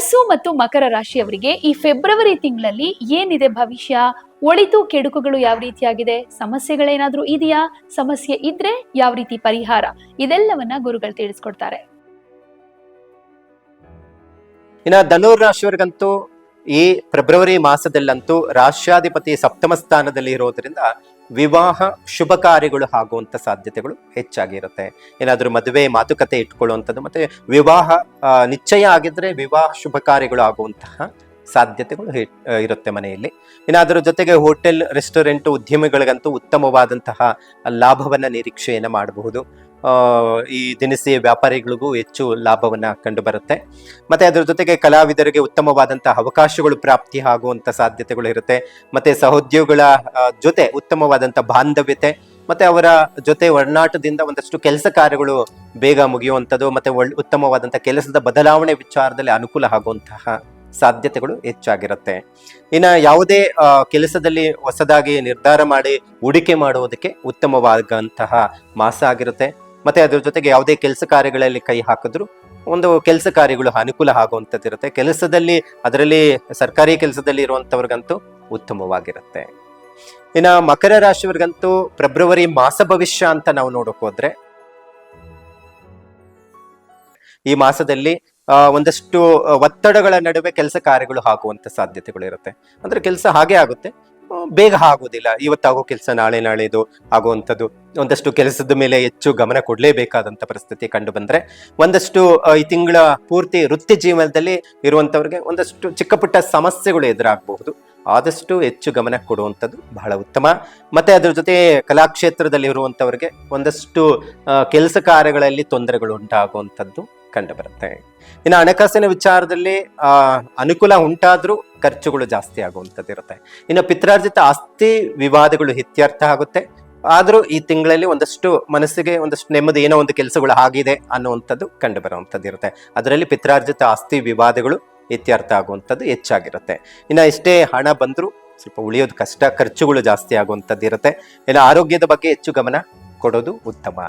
ಧನಸ್ಸು ಮತ್ತು ಮಕರ ರಾಶಿಯವರಿಗೆ ಈ ಫೆಬ್ರವರಿ ತಿಂಗಳಲ್ಲಿ ಏನಿದೆ ಭವಿಷ್ಯ? ಒಳಿತು ಕೆಡುಕುಗಳು ಯಾವ ರೀತಿಯಾಗಿದೆ? ಸಮಸ್ಯೆಗಳೇನಾದ್ರೂ ಇದೆಯಾ? ಸಮಸ್ಯೆ ಇದ್ರೆ ಯಾವ ರೀತಿ ಪರಿಹಾರ? ಇದೆಲ್ಲವನ್ನ ಗುರುಗಳು ತಿಳಿಸ್ಕೊಡ್ತಾರೆ. ಇನ್ನ ಧನುರ್ ರಾಶಿಯವರಿಗಂತೂ ಈ ಫೆಬ್ರವರಿ ಮಾಸದಲ್ಲಂತೂ ರಾಷ್ಟ್ರಾಧಿಪತಿ ಸಪ್ತಮ ಸ್ಥಾನದಲ್ಲಿ ಇರೋದ್ರಿಂದ ವಿವಾಹ ಶುಭ ಕಾರ್ಯಗಳು ಆಗುವಂತ ಸಾಧ್ಯತೆಗಳು ಹೆಚ್ಚಾಗಿರುತ್ತೆ ಏನಾದರೂ ಮದುವೆ, ಮಾತುಕತೆ ಇಟ್ಕೊಳ್ಳುವಂಥದ್ದು ಮತ್ತೆ ವಿವಾಹ ನಿಶ್ಚಯ ಆಗಿದ್ರೆ ವಿವಾಹ ಶುಭ ಕಾರ್ಯಗಳು ಆಗುವಂತಹ ಸಾಧ್ಯತೆಗಳು ಇರುತ್ತೆ ಮನೆಯಲ್ಲಿ. ಏನಾದರೂ ಜೊತೆಗೆ ಹೋಟೆಲ್, ರೆಸ್ಟೋರೆಂಟ್ ಉದ್ಯಮಿಗಳಿಗಂತೂ ಉತ್ತಮವಾದಂತಹ ಲಾಭವನ್ನ ನಿರೀಕ್ಷೆಯನ್ನು ಮಾಡಬಹುದು. ಈ ದಿನಸಿ ವ್ಯಾಪಾರಿಗಳಿಗೂ ಹೆಚ್ಚು ಲಾಭವನ್ನು ಕಂಡು ಬರುತ್ತೆ ಮತ್ತೆ ಅದರ ಜೊತೆಗೆ ಕಲಾವಿದರಿಗೆ ಉತ್ತಮವಾದಂಥ ಅವಕಾಶಗಳು ಪ್ರಾಪ್ತಿ ಆಗುವಂಥ ಸಾಧ್ಯತೆಗಳು ಇರುತ್ತೆ. ಮತ್ತೆ ಸಹೋದ್ಯೋಗಿಗಳ ಜೊತೆ ಉತ್ತಮವಾದಂಥ ಬಾಂಧವ್ಯತೆ, ಮತ್ತೆ ಅವರ ಜೊತೆ ಒಡನಾಟದಿಂದ ಒಂದಷ್ಟು ಕೆಲಸ ಕಾರ್ಯಗಳು ಬೇಗ ಮುಗಿಯುವಂಥದ್ದು, ಮತ್ತೆ ಒಳ್ ಉತ್ತಮವಾದಂಥ ಕೆಲಸದ ಬದಲಾವಣೆ ವಿಚಾರದಲ್ಲಿ ಅನುಕೂಲ ಆಗುವಂತಹ ಸಾಧ್ಯತೆಗಳು ಹೆಚ್ಚಾಗಿರುತ್ತೆ. ಇನ್ನು ಯಾವುದೇ ಕೆಲಸದಲ್ಲಿ ಹೊಸದಾಗಿ ನಿರ್ಧಾರ ಮಾಡಿ, ಹೂಡಿಕೆ ಮಾಡುವುದಕ್ಕೆ ಉತ್ತಮವಾದಂತಹ ಮಾಸ ಆಗಿರುತ್ತೆ ಮತ್ತೆ ಅದ್ರ ಜೊತೆಗೆ ಯಾವುದೇ ಕೆಲಸ ಕಾರ್ಯಗಳಲ್ಲಿ ಕೈ ಹಾಕಿದ್ರು ಒಂದು ಕೆಲಸ ಕಾರ್ಯಗಳು ಅನುಕೂಲ ಆಗುವಂಥದ್ದು ಇರುತ್ತೆ ಕೆಲಸದಲ್ಲಿ ಅದರಲ್ಲಿ ಸರ್ಕಾರಿ ಕೆಲಸದಲ್ಲಿ ಇರುವಂಥವ್ರಿಗಂತೂ ಉತ್ತಮವಾಗಿರುತ್ತೆ. ಇನ್ನು ಮಕರ ರಾಶಿಯವ್ರಿಗಂತೂ ಫೆಬ್ರವರಿ ಮಾಸ ಭವಿಷ್ಯ ಅಂತ ನಾವು ನೋಡಕ್ ಹೋದ್ರೆ, ಈ ಮಾಸದಲ್ಲಿ ಒಂದಷ್ಟು ಒತ್ತಡಗಳ ನಡುವೆ ಕೆಲಸ ಕಾರ್ಯಗಳು ಆಗುವಂತ ಸಾಧ್ಯತೆಗಳು ಇರುತ್ತೆ ಅಂದ್ರೆ ಕೆಲಸ ಹಾಗೆ ಆಗುತ್ತೆ. ಬೇಗ ಆಗೋದಿಲ್ಲ. ಇವತ್ತಾಗೋ ಕೆಲಸ ನಾಳೆ ನಾಳೆದು ಆಗುವಂಥದ್ದು. ಒಂದಷ್ಟು ಕೆಲಸದ ಮೇಲೆ ಹೆಚ್ಚು ಗಮನ ಕೊಡಲೇಬೇಕಾದಂಥ ಪರಿಸ್ಥಿತಿ ಕಂಡು ಬಂದರೆ, ಒಂದಷ್ಟು ಈ ತಿಂಗಳ ಪೂರ್ತಿ ವೃತ್ತಿ ಜೀವನದಲ್ಲಿ ಇರುವಂಥವ್ರಿಗೆ ಒಂದಷ್ಟು ಚಿಕ್ಕ ಪುಟ್ಟ ಸಮಸ್ಯೆಗಳು ಎದುರಾಗಬಹುದು. ಆದಷ್ಟು ಹೆಚ್ಚು ಗಮನ ಕೊಡುವಂಥದ್ದು ಬಹಳ ಉತ್ತಮ. ಮತ್ತು ಅದರ ಜೊತೆ ಕಲಾಕ್ಷೇತ್ರದಲ್ಲಿ ಇರುವಂಥವ್ರಿಗೆ ಒಂದಷ್ಟು ಕೆಲಸ ಕಾರ್ಯಗಳಲ್ಲಿ ತೊಂದರೆಗಳು ಉಂಟಾಗುವಂಥದ್ದು ಕಂಡು ಬರುತ್ತೆ ಇನ್ನು ಹಣಕಾಸಿನ ವಿಚಾರದಲ್ಲಿ ಅನುಕೂಲ ಉಂಟಾದರೂ ಖರ್ಚುಗಳು ಜಾಸ್ತಿ ಆಗುವಂಥದ್ದು ಇರುತ್ತೆ. ಇನ್ನು ಪಿತ್ರಾರ್ಜಿತ ಆಸ್ತಿ ವಿವಾದಗಳು ಇತ್ಯರ್ಥ ಆಗುತ್ತೆ. ಆದರೂ ಈ ತಿಂಗಳಲ್ಲಿ ಒಂದಷ್ಟು ಮನಸ್ಸಿಗೆ ಒಂದಷ್ಟು ನೆಮ್ಮದಿ ಏನೋ ಒಂದು ಕೆಲಸಗಳು ಆಗಿದೆ ಅನ್ನುವಂಥದ್ದು ಕಂಡು ಬರುವಂಥದ್ದು ಇರುತ್ತೆ. ಅದರಲ್ಲಿ ಪಿತ್ರಾರ್ಜಿತ ಆಸ್ತಿ ವಿವಾದಗಳು ಇತ್ಯರ್ಥ ಆಗುವಂಥದ್ದು ಹೆಚ್ಚಾಗಿರುತ್ತೆ. ಇನ್ನು ಎಷ್ಟೇ ಹಣ ಬಂದರೂ ಸ್ವಲ್ಪ ಉಳಿಯೋದು ಕಷ್ಟ, ಖರ್ಚುಗಳು ಜಾಸ್ತಿ ಆಗುವಂಥದ್ದು ಇರುತ್ತೆ. ಇನ್ನು ಆರೋಗ್ಯದ ಬಗ್ಗೆ ಹೆಚ್ಚು ಗಮನ ಕೊಡೋದು ಉತ್ತಮ.